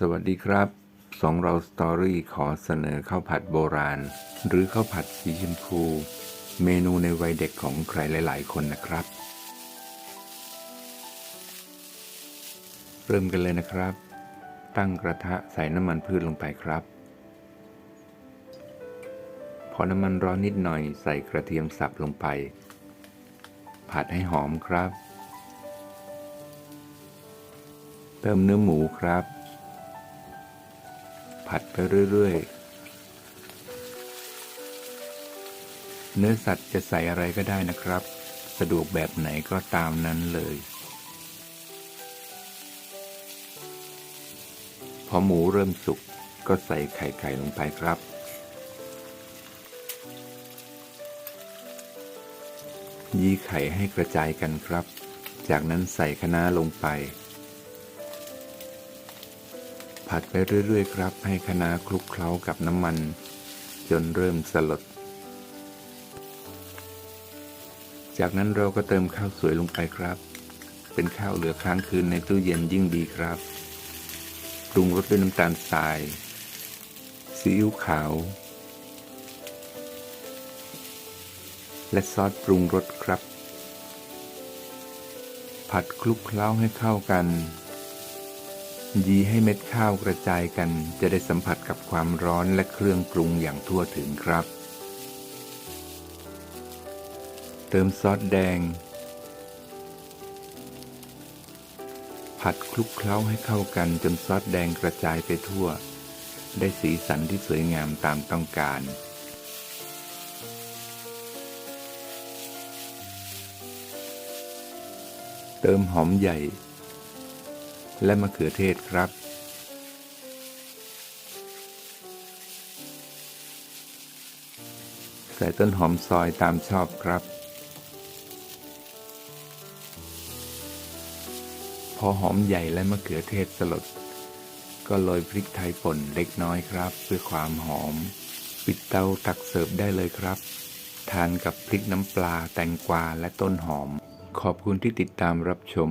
สวัสดีครับสองเราสตอรี่ขอเสนอข้าวผัดโบราณ หรือข้าวผัดสีชมพู เมนูในวัยเด็กของใครหลาย ๆ คนนะครับ เริ่มกันเลยนะครับ ตั้งกระทะใส่น้ำมันพืชลงไปครับ พอน้ำมันร้อนนิดหน่อยใส่กระเทียมสับลงไป ผัดให้หอมครับ เติมเนื้อหมูครับ ผัดไปเรื่อยๆ เนื้อสัตว์จะใส่อะไรก็ได้นะครับ สะดวกแบบไหนก็ตามนั้นเลย พอหมูเริ่มสุกก็ใส่ไข่ไก่ลงไปครับ ยีไข่ให้กระจายกันครับ จากนั้นใส่คะน้าลงไป ผัดไปเรื่อยๆครับ ให้คะน้าคลุกเคล้ากับน้ำมัน จนเริ่มสลด จากนั้นเราก็เติมข้าวสวยลงไปครับ เป็นข้าวเหลือค้างคืนในตู้เย็นยิ่งดีครับ ปรุงรสด้วยน้ำตาลทราย ซีอิ๊วขาว และซอสปรุงรสครับ ผัดคลุกเคล้าให้เข้ากัน ยีให้เม็ดข้าวกระจายกันจะได้สัมผัสกับความร้อนและเครื่องปรุงอย่างทั่วถึงครับ เติมซอสแดง ผัดคลุกเคล้าให้เข้ากันจนซอสแดงกระจายไปทั่ว ได้สีสันที่สวยงามตามต้องการ เติมหอมใหญ่ และมะเขือเทศครับ ใส่ต้นหอมซอยตามชอบครับ พอหอมใหญ่และมะเขือเทศสลด ก็โรยพริกไทยป่นเล็กน้อยครับ เพื่อความหอม ปิดเตาตักเสิร์ฟได้เลยครับ ทานกับพริกน้ำปลาแตงกวาและต้นหอม ขอบคุณที่ติดตามรับชม